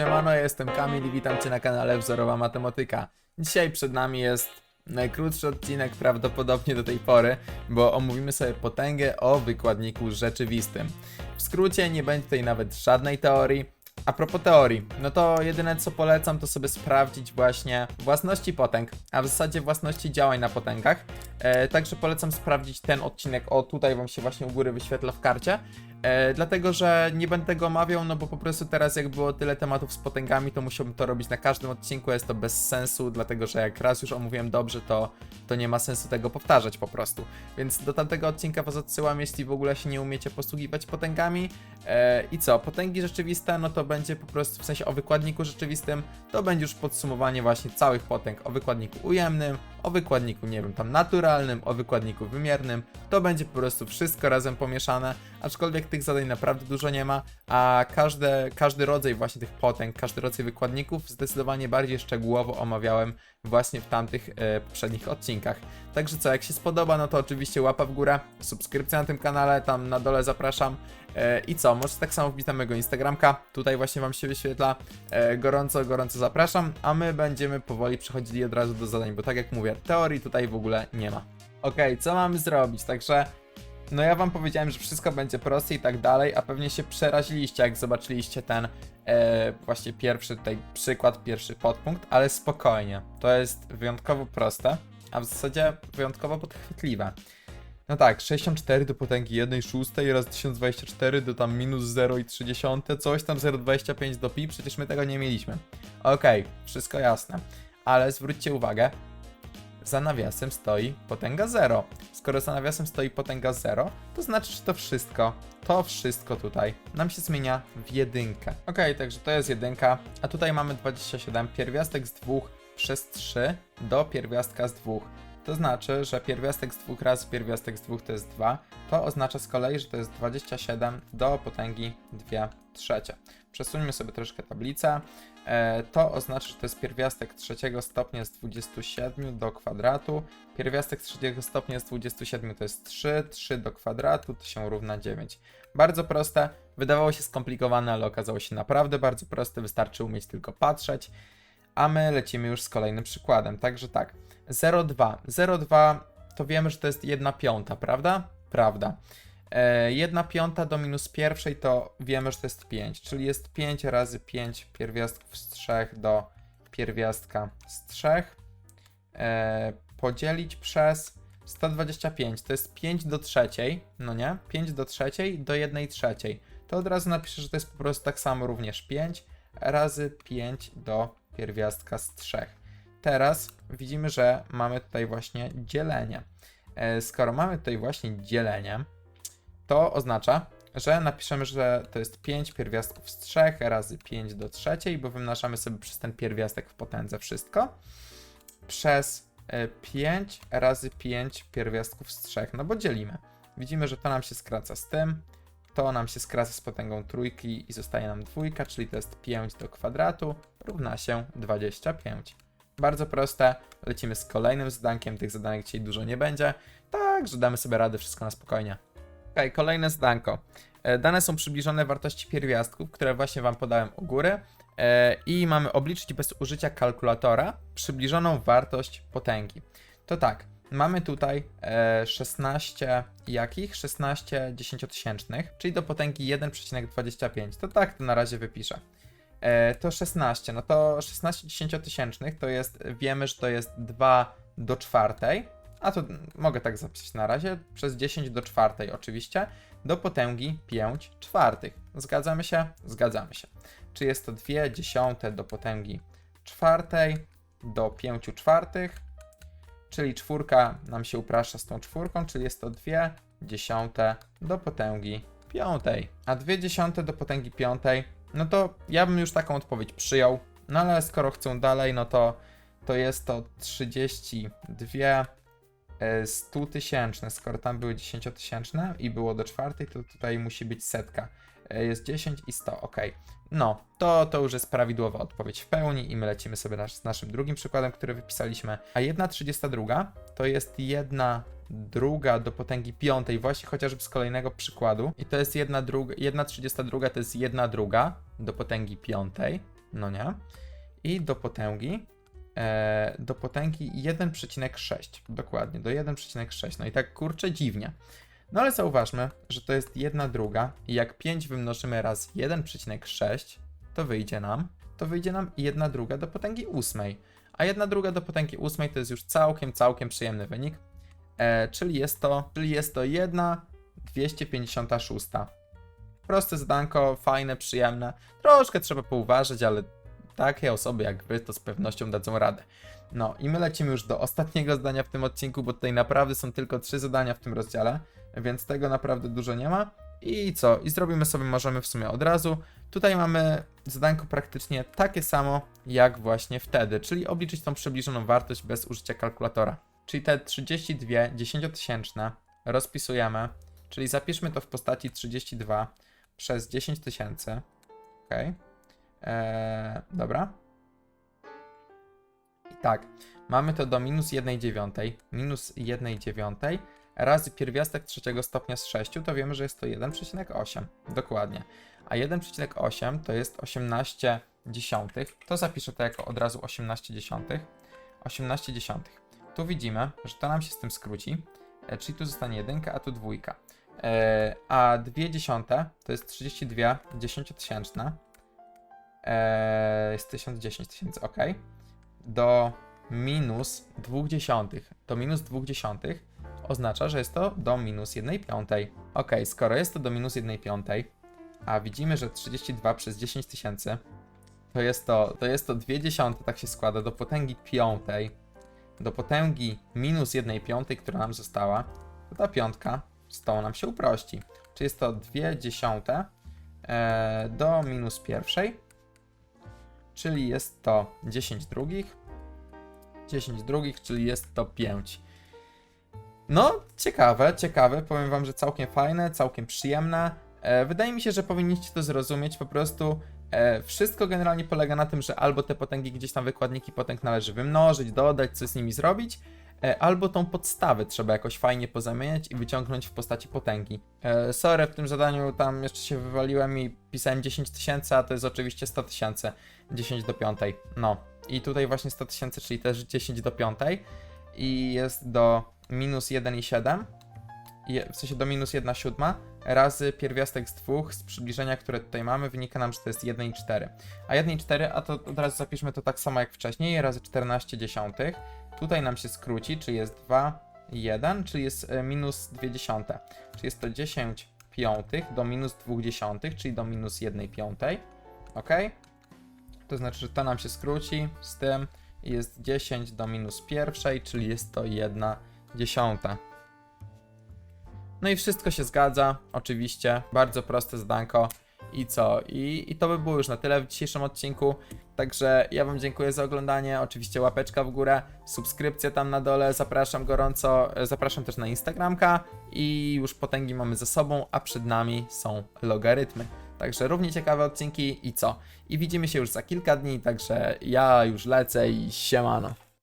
Siemano, jestem Kamil i witam Cię na kanale Wzorowa Matematyka. Dzisiaj przed nami jest najkrótszy odcinek prawdopodobnie do tej pory, bo omówimy sobie potęgę o wykładniku rzeczywistym. W skrócie nie będzie tutaj nawet żadnej teorii. A propos teorii, no to jedyne co polecam to sobie sprawdzić właśnie własności potęg, a w zasadzie własności działań na potęgach. E, także polecam sprawdzić ten odcinek, o tutaj Wam się właśnie u góry wyświetla w karcie. E, dlatego, że nie będę tego omawiał, no bo po prostu teraz jak było tyle tematów z potęgami, to musiałbym to robić na każdym odcinku, jest to bez sensu, dlatego że jak raz już omówiłem dobrze, to, to nie ma sensu tego powtarzać po prostu. Więc do tamtego odcinka was odsyłam, jeśli w ogóle się nie umiecie posługiwać potęgami. E, I co, potęgi rzeczywiste, no to będzie po prostu, w sensie o wykładniku rzeczywistym, to będzie już podsumowanie właśnie całych potęg o wykładniku ujemnym, o wykładniku, nie wiem, tam naturalnym, o wykładniku wymiernym. To będzie po prostu wszystko razem pomieszane, aczkolwiek tych zadań naprawdę dużo nie ma, a każde, każdy rodzaj właśnie tych potęg, każdy rodzaj wykładników zdecydowanie bardziej szczegółowo omawiałem właśnie w tamtych e, poprzednich odcinkach. Także co, jak się spodoba, no to oczywiście łapa w górę, subskrypcja na tym kanale, tam na dole zapraszam. E, I co, możecie tak samo wbić na mojego Instagramka, tutaj właśnie Wam się wyświetla. E, gorąco, gorąco zapraszam, a my będziemy powoli przechodzili od razu do zadań, bo tak jak mówię, teorii tutaj w ogóle nie ma. Okej, co mamy zrobić? Także no ja wam powiedziałem, że wszystko będzie proste i tak dalej, a pewnie się przeraziliście, jak zobaczyliście ten e, właśnie pierwszy tutaj przykład, pierwszy podpunkt, ale spokojnie. To jest wyjątkowo proste, a w zasadzie wyjątkowo podchwytliwe. No tak, 64 do potęgi 1 szóstej oraz 1024 do tam minus 0,3, coś tam 0,25 do pi, przecież my tego nie mieliśmy. Okej, wszystko jasne. Ale zwróćcie uwagę, za nawiasem stoi potęga 0. Skoro za nawiasem stoi potęga 0, to znaczy, że to wszystko, to wszystko tutaj nam się zmienia w jedynkę. Ok, także to jest jedynka, a tutaj mamy 27, pierwiastek z 2 przez 3 do pierwiastka z 2. To znaczy, że pierwiastek z 2 razy pierwiastek z 2 to jest 2. To oznacza z kolei, że to jest 27 do potęgi 2 trzecie. Przesuńmy sobie troszkę tablicę. E, to oznacza, że to jest pierwiastek trzeciego stopnia z 27 do kwadratu. Pierwiastek trzeciego stopnia z 27 to jest 3, 3 do kwadratu to się równa 9. Bardzo proste, wydawało się skomplikowane, ale okazało się naprawdę bardzo proste, wystarczy umieć tylko patrzeć. A my lecimy już z kolejnym przykładem. Także tak, 0,2. 0,2 to wiemy, że to jest 1 piąta, prawda? Prawda. E, 1 piąta do minus pierwszej to wiemy, że to jest 5, czyli jest 5 razy 5 pierwiastków z 3 do pierwiastka z 3. E, podzielić przez 125, to jest 5 do trzeciej, no nie? 5 do trzeciej do 1 trzeciej. To od razu napiszę, że to jest po prostu tak samo również 5 razy 5 do pierwiastka z 3. Teraz widzimy, że mamy tutaj właśnie dzielenie. E, Skoro mamy tutaj właśnie dzielenie, to oznacza, że napiszemy, że to jest 5 pierwiastków z 3 razy 5 do trzeciej, bo wymnażamy sobie przez ten pierwiastek w potędze wszystko, przez e, 5 razy 5 pierwiastków z 3, no bo dzielimy. Widzimy, że to nam się skraca z tym, to nam się skraca z potęgą trójki i zostaje nam dwójka, czyli to jest 5 do kwadratu równa się 25. Bardzo proste, lecimy z kolejnym zadankiem, tych zadanek dzisiaj dużo nie będzie, także damy sobie radę wszystko na spokojnie. Ok, kolejne zdanko. E, Dane są przybliżone wartości pierwiastków, które właśnie Wam podałem u góry. E, I mamy obliczyć bez użycia kalkulatora przybliżoną wartość potęgi. To tak, mamy tutaj e, 16 jakich? 16 dziesięciotysięcznych, czyli do potęgi 1,25. To tak to na razie wypiszę. E, to 16, no to 16 dziesięciotysięcznych to jest, wiemy, że to jest 2 do czwartej, a to mogę tak zapisać na razie, przez 10 do czwartej oczywiście, do potęgi 5 czwartych. Zgadzamy się? Zgadzamy się. Czy jest to 2 dziesiąte do potęgi czwartej do 5 czwartych, czyli czwórka nam się upraszcza z tą czwórką, czyli jest to 2 dziesiąte do potęgi piątej. A 2 dziesiąte do potęgi piątej, no to ja bym już taką odpowiedź przyjął, no ale skoro chcą dalej, no to to jest to 32 e, 100 tysięczne, skoro tam były 10 tysięczne i było do czwartej, to tutaj musi być setka. E, Jest 10 i 100, ok. No, to, to już jest prawidłowa odpowiedź w pełni i my lecimy sobie nasz, z naszym drugim przykładem, który wypisaliśmy. A 1,32 to jest jedna druga do potęgi piątej, właśnie chociażby z kolejnego przykładu. I to jest jedna druga, 1,32 to jest jedna druga do potęgi piątej. no nie? I do potęgi, e, do potęgi 1,6, dokładnie, do 1,6. No i tak kurczę dziwnie. No ale zauważmy, że to jest 1 druga i jak 5 wymnożymy raz 1,6, to wyjdzie nam, to wyjdzie nam 1 druga do potęgi 8. A 1 druga do potęgi 8 to jest już całkiem, całkiem przyjemny wynik. E, czyli jest to, czyli jest to 1 256. Proste zadanko, fajne, przyjemne. Troszkę trzeba pouważać, ale takie osoby jak wy to z pewnością dadzą radę. No i my lecimy już do ostatniego zadania w tym odcinku, bo tutaj naprawdę są tylko trzy zadania w tym rozdziale, więc tego naprawdę dużo nie ma. I co? I zrobimy sobie możemy w sumie od razu. Tutaj mamy zadanko praktycznie takie samo jak właśnie wtedy, czyli obliczyć tą przybliżoną wartość bez użycia kalkulatora. Czyli te 32 dziesięciotysięczne rozpisujemy, czyli zapiszmy to w postaci 32 przez 10 tysięcy. Ok. Eee, dobra. I tak, mamy to do minus 1 dziewiątej. Minus 1 dziewiątej razy pierwiastek trzeciego stopnia z 6, to wiemy, że jest to 1,8. Dokładnie. A 1,8 to jest 18 dziesiątych. To zapiszę to jako od razu 18 dziesiątych. 18 dziesiątych. Tu widzimy, że to nam się z tym skróci, e, czyli tu zostanie jedynka, a tu dwójka. E, a 2 dziesiąte to jest 32 dziesięciotysięczne. E, jest 1010 tysięcy, ok. Do minus 2 dziesiątych. Do minus 2 dziesiątych oznacza, że jest to do minus 1 piątej. Ok, skoro jest to do minus 1 piątej, a widzimy, że 32 przez 10 tysięcy to jest to, to jest to 2 dziesiąte, tak się składa, do potęgi piątej, do potęgi minus 1 piątej, która nam została, to ta piątka z tą nam się uprości. Czyli jest to 2 dziesiąte e, do minus pierwszej, czyli jest to 10 drugich, 10 drugich, czyli jest to 5. No, ciekawe, ciekawe. Powiem wam, że całkiem fajne, całkiem przyjemne. E, wydaje mi się, że powinniście to zrozumieć. Po prostu wszystko generalnie polega na tym, że albo te potęgi gdzieś tam wykładniki potęg należy wymnożyć, dodać, coś z nimi zrobić, e, albo tą podstawę trzeba jakoś fajnie pozamieniać i wyciągnąć w postaci potęgi. E, sorry, w tym zadaniu tam jeszcze się wywaliłem i pisałem 10 tysięcy, a to jest oczywiście 100 tysięcy. 10 do 5. No. I tutaj właśnie 100 tysięcy, czyli też 10 do 5. I jest do minus 1,7, w sensie do minus 1 siódma, razy pierwiastek z dwóch z przybliżenia, które tutaj mamy, wynika nam, że to jest 1,4. A 1,4, a to od razu zapiszmy to tak samo jak wcześniej, razy 14 dziesiątych. Tutaj nam się skróci, czyli jest 2, 1, czyli jest e, minus 2 dziesiąte. Czyli jest to 10 piątych do minus 2 dziesiątych, czyli do minus 1 piątej. Ok? To znaczy, że to nam się skróci z tym jest 10 do minus pierwszej, czyli jest to 1 dziesiąta. No i wszystko się zgadza, oczywiście. Bardzo proste zdanko. I co? I, I to by było już na tyle w dzisiejszym odcinku. Także ja Wam dziękuję za oglądanie. Oczywiście łapeczka w górę, subskrypcja tam na dole. Zapraszam gorąco. e, Zapraszam też na Instagramka. I już potęgi mamy za sobą, a przed nami są logarytmy. Także równie ciekawe odcinki i co? I widzimy się już za kilka dni, także ja już lecę i siemano.